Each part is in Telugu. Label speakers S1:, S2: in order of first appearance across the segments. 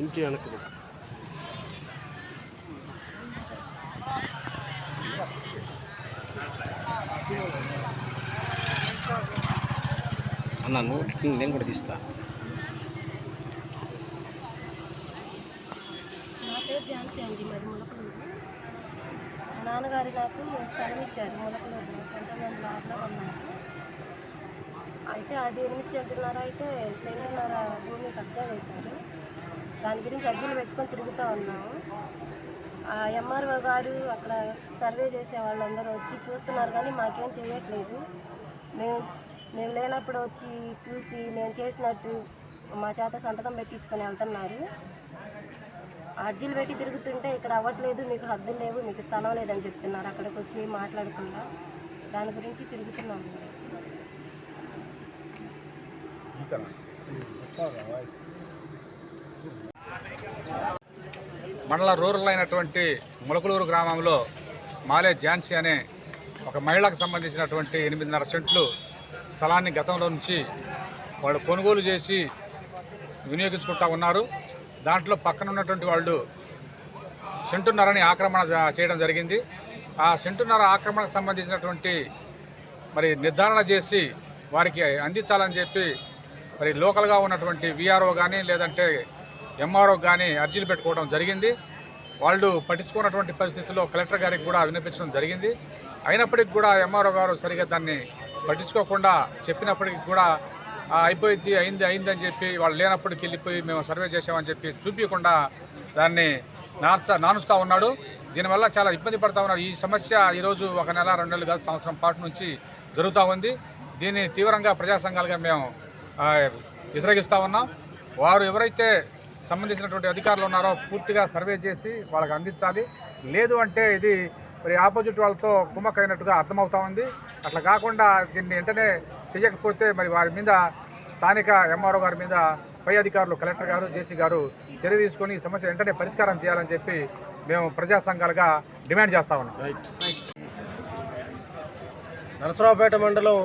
S1: కొంచెం వెనక్కి
S2: అన్న నేను కూడా తీస్తా.
S3: నా పేరు ఝాన్సీ అండి మరి ములకలూరు. మా నాన్నగారు నాకు స్థలం ఇచ్చారు ములకలూరులో. పంతొమ్మిది వందల ఆరులో ఉన్నారు. అయితే అది ఎనిమిది సెంటున్నర అయితే సెంటున్నర భూమి కబ్జా చేశారు. దాని గురించి అర్జీలు పెట్టుకొని తిరుగుతూ ఉన్నాము ఆ ఎంఆర్ఓ గారు అక్కడ సర్వే చేసే వాళ్ళందరూ వచ్చి చూస్తున్నారు కానీ మాకేం చేయట్లేదు. మేము మేము లేనప్పుడు వచ్చి చూసి మేము చేసినట్టు మా చేత సంతకం పెట్టించుకొని వెళ్తున్నారు. అర్జీలు పెట్టి తిరుగుతుంటే ఇక్కడ అవ్వట్లేదు మీకు హద్దులు లేవు మీకు స్థలం లేదని చెప్తున్నారు. అక్కడికి వచ్చి మాట్లాడకుండా దాని గురించి తిరుగుతున్నాం.
S4: మండల రూరల్ అయినటువంటి ములకలూరు గ్రామంలో మాలే ఝాన్సీ అనే ఒక మహిళకు సంబంధించినటువంటి ఎనిమిదిన్నర సెంట్లు స్థలాన్ని గతంలో నుంచి వాళ్ళు కొనుగోలు చేసి వినియోగించుకుంటా ఉన్నారు. దాంట్లో పక్కన ఉన్నటువంటి వాళ్ళు సెంటున్నరని ఆక్రమణ చేయడం జరిగింది. ఆ సెంటున్నర ఆక్రమణకు సంబంధించినటువంటి మరి నిర్ధారణ చేసి వారికి అందించాలని చెప్పి మరి లోకల్గా ఉన్నటువంటి విఆర్ఓ కానీ లేదంటే ఎంఆర్ఓ కానీ అర్జీలు పెట్టుకోవడం జరిగింది. వాళ్ళు పట్టించుకున్నటువంటి పరిస్థితుల్లో కలెక్టర్ గారికి కూడా వినిపించడం జరిగింది. అయినప్పటికీ కూడా ఎంఆర్ఓ గారు సరిగా దాన్ని పట్టించుకోకుండా చెప్పినప్పటికీ కూడా అయిపోయింది అయింది అయింది అని చెప్పి వాళ్ళు లేనప్పటికి వెళ్ళిపోయి మేము సర్వే చేసామని చెప్పి చూపించకుండా దాన్ని నార్చ నానుస్తూ ఉన్నాడు. దీనివల్ల చాలా ఇబ్బంది పడతా ఉన్నారు. ఈ సమస్య ఈరోజు ఒక నెల రెండు నెలలు కాదు సంవత్సరం పాటు నుంచి జరుగుతూ ఉంది. దీన్ని తీవ్రంగా ప్రజా సంఘాలుగా మేము వ్యతిరేకిస్తూ ఉన్నాం. వారు ఎవరైతే సంబంధించినటువంటి అధికారులు ఉన్నారో పూర్తిగా సర్వే చేసి వాళ్ళకి అందించాలి. లేదు అంటే ఇది మరి ఆపోజిట్ వాళ్ళతో కుమ్మక్కైనట్టుగా అర్థమవుతా ఉంది. అట్లా కాకుండా దీన్ని వెంటనే చేయకపోతే మరి వారి మీద స్థానిక ఎంఆర్ఓ గారి మీద పై అధికారులు కలెక్టర్ గారు జేసీ గారు చర్య తీసుకొని ఈ సమస్య వెంటనే పరిష్కారం చేయాలని చెప్పి మేము ప్రజా సంఘాలుగా డిమాండ్ చేస్తా ఉన్నాం.
S5: నరసరావుపేట మండలం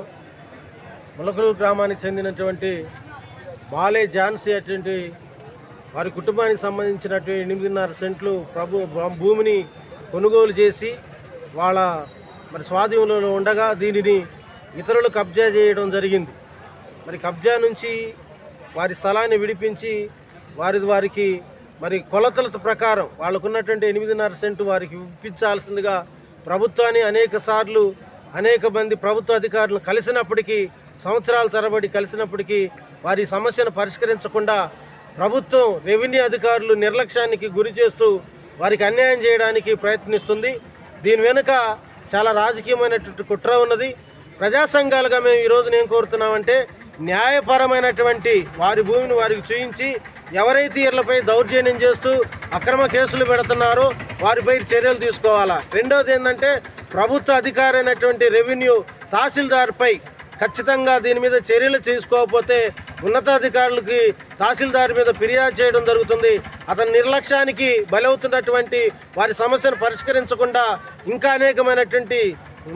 S5: ములకలూరు గ్రామానికి చెందినటువంటి బాలే ఝాన్సీ అటువంటి వారి కుటుంబానికి సంబంధించినటువంటి ఎనిమిదిన్నర సెంట్లు ప్రభు భూమిని కొనుగోలు చేసి వాళ్ళ మరి స్వాధీనంలో ఉండగా దీనిని ఇతరులు కబ్జా చేయడం జరిగింది. మరి కబ్జా నుంచి వారి స్థలాన్ని విడిపించి వారి వారికి మరి కొలతల ప్రకారం వాళ్ళకున్నటువంటి ఎనిమిదిన్నర సెంటు వారికి ఇప్పించాల్సిందిగా ప్రభుత్వాన్ని అనేక సార్లు అనేక మంది ప్రభుత్వ అధికారులు కలిసినప్పటికీ సంవత్సరాల తరబడి కలిసినప్పటికీ వారి సమస్యను పరిష్కరించకుండా ప్రభుత్వం రెవెన్యూ అధికారులు నిర్లక్ష్యానికి గురి చేస్తూ వారికి అన్యాయం చేయడానికి ప్రయత్నిస్తుంది. దీని వెనుక చాలా రాజకీయమైనటువంటి కుట్ర ఉన్నది. ప్రజా సంఘాలుగా మేము ఈరోజు ఏం కోరుతున్నామంటే న్యాయపరమైనటువంటి వారి భూమిని వారికి చూయించి ఎవరైతే ఇళ్ళపై దౌర్జన్యం చేస్తూ అక్రమ కేసులు పెడుతున్నారో వారిపై చర్యలు తీసుకోవాలా? రెండవది ఏంటంటే ప్రభుత్వ అధికారైనటువంటి రెవెన్యూ తహసీల్దార్పై ఖచ్చితంగా దీని మీద చర్యలు తీసుకోకపోతే ఉన్నతాధికారులకి తహసీల్దార్ మీద ఫిర్యాదు చేయడం జరుగుతుంది. అతని నిర్లక్ష్యానికి బలవుతున్నటువంటి వారి సమస్యను పరిష్కరించకుండా ఇంకా అనేకమైనటువంటి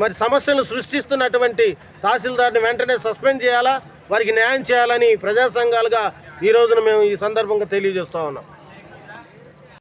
S5: మరి సమస్యలు సృష్టిస్తున్నటువంటి తహసీల్దార్ని వెంటనే సస్పెండ్ చేయాలా? వారికి న్యాయం చేయాలని ప్రజా సంఘాలుగా ఈ రోజున మేము ఈ సందర్భంగా తెలియజేస్తూ ఉన్నాం.